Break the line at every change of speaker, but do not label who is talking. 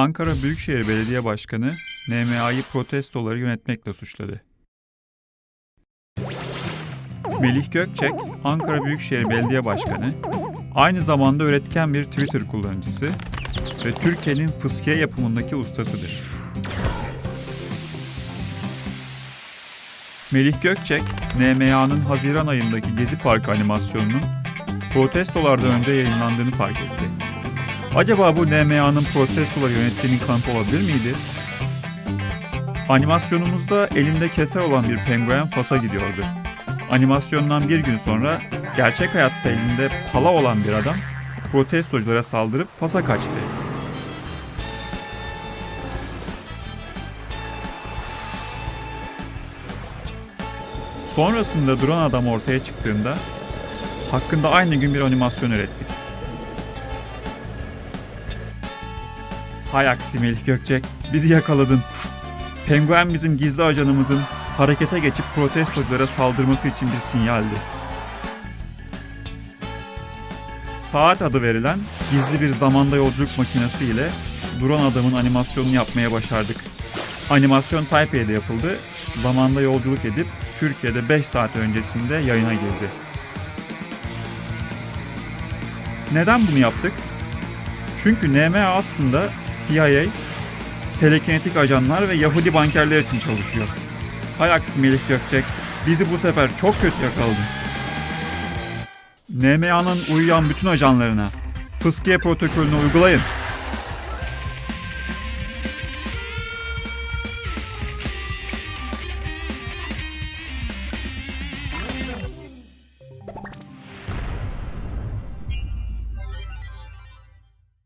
Ankara Büyükşehir Belediye Başkanı NMA'yı protestoları yönetmekle suçladı. Melih Gökçek, Ankara Büyükşehir Belediye Başkanı, aynı zamanda üretken bir Twitter kullanıcısı ve Türkiye'nin fıskiye yapımındaki ustasıdır. Melih Gökçek, NMA'nın Haziran ayındaki Gezi Parkı animasyonunun protestolardan önce yayınlandığını fark etti. Acaba bu NMA'nın protestoları yönettiğinin kanıtı olabilir miydi? Animasyonumuzda elinde keser olan bir penguen Fas'a gidiyordu. Animasyondan bir gün sonra gerçek hayatta elinde pala olan bir adam protestoculara saldırıp Fas'a kaçtı. Sonrasında duran adam ortaya çıktığında hakkında aynı gün bir animasyon ürettik. Hay aksi Melih Gökçek, bizi yakaladın. Penguen bizim gizli ajanımızın harekete geçip protestoculara saldırması için bir sinyaldi. Saat adı verilen gizli bir zamanda yolculuk makinesi ile duran adamın animasyonunu yapmaya başardık. Animasyon Taipei'de yapıldı, zamanda yolculuk edip Türkiye'de 5 saat öncesinde yayına girdi. Neden bunu yaptık? Çünkü NMA aslında CIA, telekinetik ajanlar ve Yahudi bankerler için çalışıyor. Hay aksi Melih Gökçek, bizi bu sefer çok kötü yakaladın. NMA'nın uyuyan bütün ajanlarına fıskiye protokolünü uygulayın.